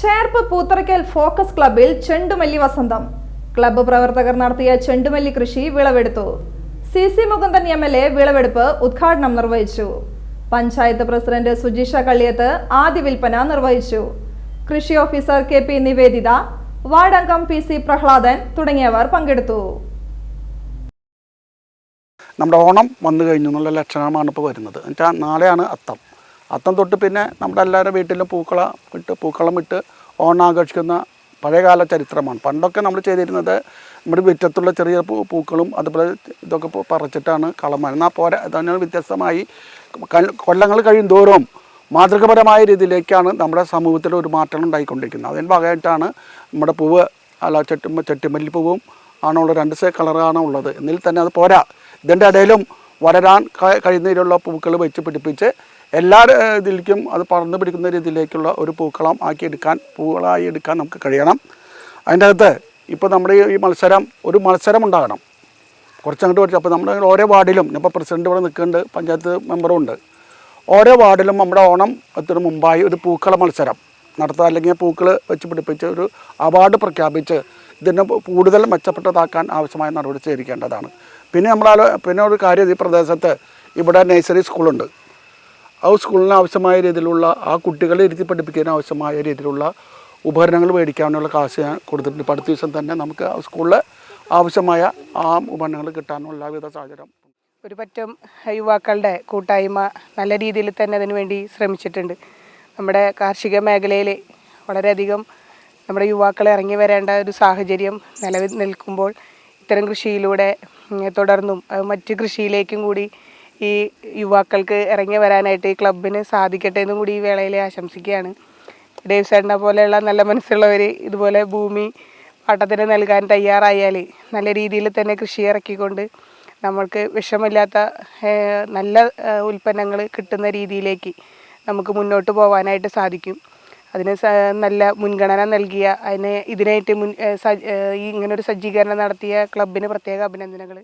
Cherpu Poothurakkal focus ക്ലബിൽ ചെണ്ടുമല്ലി വസന്തം. ക്ലബ്ബ് പ്രവർത്തകർ നടത്തിയ ചെണ്ടുമല്ലി കൃഷി വിളവെടുത്തു. C C Mukundan M L A വിളവെടുപ്പ് ഉദ്ഘാടനം നിർവഹിച്ചു. പഞ്ചായത്ത് പ്രസിഡന്റ് സുജീഷ കള്ളിയത്ത് ആദ്യ വിൽപ്പന നിർവഹിച്ചു. കൃഷി officer K P Niveditha ward അംഗം പി സി പ്രഹ്ലാദൻ തുടങ്ങിയവർ പങ്കെടുത്തു. നമ്മുടെ ഓണം വന്നു കഴിഞ്ഞു എന്നുള്ള ലക്ഷണമാണ് ഇപ്പോൾ വരുന്നത്. എന്നുവെച്ചാൽ നാളെയാണ് അത്തം. അത്തം തൊട്ട് പിന്നെ നമ്മുടെ എല്ലാവരുടെ വീട്ടിലും പൂക്കള ഇട്ട് പൂക്കളം ഇട്ട് ഓണം ആഘോഷിക്കുന്ന പഴയകാല ചരിത്രമാണ്. പണ്ടൊക്കെ നമ്മൾ ചെയ്തിരുന്നത് നമ്മുടെ മുറ്റത്തുള്ള ചെറിയ പൂ പൂക്കളും അതുപോലെ ഇതൊക്കെ പറിച്ചിട്ടാണ് കളം എന്നാൽ പോരാ അതിന് വ്യത്യസ്തമായി കൊല്ലങ്ങൾ കഴിയും തോറും മാതൃകപരമായ രീതിയിലേക്കാണ് നമ്മുടെ സമൂഹത്തിൽ ഒരു മാറ്റം ഉണ്ടായിക്കൊണ്ടിരിക്കുന്നത്. അതിന് ഭാഗമായിട്ടാണ് നമ്മുടെ പൂവ് അല്ല ചെട്ടി ചെട്ടിമല്ലി പൂവും ആണുള്ള രണ്ട് സേ കളറാണ് ഉള്ളത്. എന്നിൽ തന്നെ അത് പോരാ. ഇതിന്റെ ഇടയിലും വളരാൻ കഴിയുന്ന രീതിയിലുള്ള പൂക്കൾ വെച്ച് പിടിപ്പിച്ച് എല്ലാ ഇതിലേക്കും അത് പറന്ന് പിടിക്കുന്ന രീതിയിലേക്കുള്ള ഒരു പൂക്കളം ആക്കി എടുക്കാൻ പൂക്കളായി എടുക്കാൻ നമുക്ക് കഴിയണം. അതിന്റെ അകത്ത് ഇപ്പോൾ നമ്മുടെ ഈ- മത്സരം ഒരു മത്സരം ഉണ്ടാകണം. കുറച്ചങ്ങോട്ട് കുറച്ച് അപ്പോൾ നമ്മുടെ ഓരോ വാർഡിലും ഇപ്പോൾ പ്രസിഡന്റ് ഇവിടെ നിൽക്കുന്നുണ്ട് പഞ്ചായത്ത് മെമ്പറും ഉണ്ട്. ഓരോ വാർഡിലും നമ്മുടെ ഓണം എത്തിന് മുമ്പായി ഒരു പൂക്കള മത്സരം. നടത്തുക അല്ലെങ്കിൽ പൂക്കൾ വെച്ച് പിടിപ്പിച്ച് ഒരു അവാർഡ് പ്രഖ്യാപിച്ച് ഇതിനെ കൂടുതൽ മെച്ചപ്പെട്ടതാക്കാൻ ആവശ്യമായ നടപടി സ്വീകരിക്കേണ്ടതാണ്. പിന്നെ നമ്മൾ പിന്നെ ഒരു കാര്യം ഈ പ്രദേശത്ത് ഇവിടെ നഴ്സറി സ്കൂളുണ്ട്. ആ സ്കൂളിന് ആവശ്യമായ രീതിയിലുള്ള ആ കുട്ടികളെ ഇരുത്തി പഠിപ്പിക്കാൻ ആവശ്യമായ രീതിയിലുള്ള ഉപകരണങ്ങൾ മേടിക്കാനുള്ള കാശ് ഞാൻ കൊടുത്തിട്ടുണ്ട്. അടുത്ത ദിവസം തന്നെ നമുക്ക് ആ സ്കൂളിൽ ആവശ്യമായ ആ ഉപകരണങ്ങൾ കിട്ടാനുള്ള എല്ലാവിധ സാഹചര്യം. ഒരു പറ്റം യുവാക്കളുടെ കൂട്ടായ്മ നല്ല രീതിയിൽ തന്നെ അതിനു വേണ്ടി ശ്രമിച്ചിട്ടുണ്ട്. നമ്മുടെ കാർഷിക മേഖലയിൽ വളരെയധികം നമ്മുടെ യുവാക്കൾ ഇറങ്ങി വരേണ്ട ഒരു സാഹചര്യം നിലവിൽ നിൽക്കുമ്പോൾ ഇത്തരം കൃഷിയിലൂടെ തുടർന്നും മറ്റ് കൃഷിയിലേക്കും കൂടി ഈ യുവാക്കൾക്ക് ഇറങ്ങി വരാനായിട്ട് ഈ ക്ലബിന് സാധിക്കട്ടെ എന്നും കൂടി ഈ വേളയിൽ ആശംസിക്കുകയാണ്. ഡേവ് സാറിനെ പോലെയുള്ള നല്ല മനസ്സുള്ളവർ ഇതുപോലെ ഭൂമി പട്ടത്തിന് നൽകാൻ തയ്യാറായാൽ നല്ല രീതിയിൽ തന്നെ കൃഷി ഇറക്കിക്കൊണ്ട് നമ്മൾക്ക് വിഷമില്ലാത്ത നല്ല ഉൽപ്പന്നങ്ങൾ കിട്ടുന്ന രീതിയിലേക്ക് നമുക്ക് മുന്നോട്ട് പോകാനായിട്ട് സാധിക്കും. അതിന് നല്ല മുൻഗണന നൽകിയ അതിനെ ഇതിനായിട്ട് മുൻ ഇങ്ങനൊരു സജ്ജീകരണം നടത്തിയ ക്ലബിന് പ്രത്യേക അഭിനന്ദനങ്ങൾ.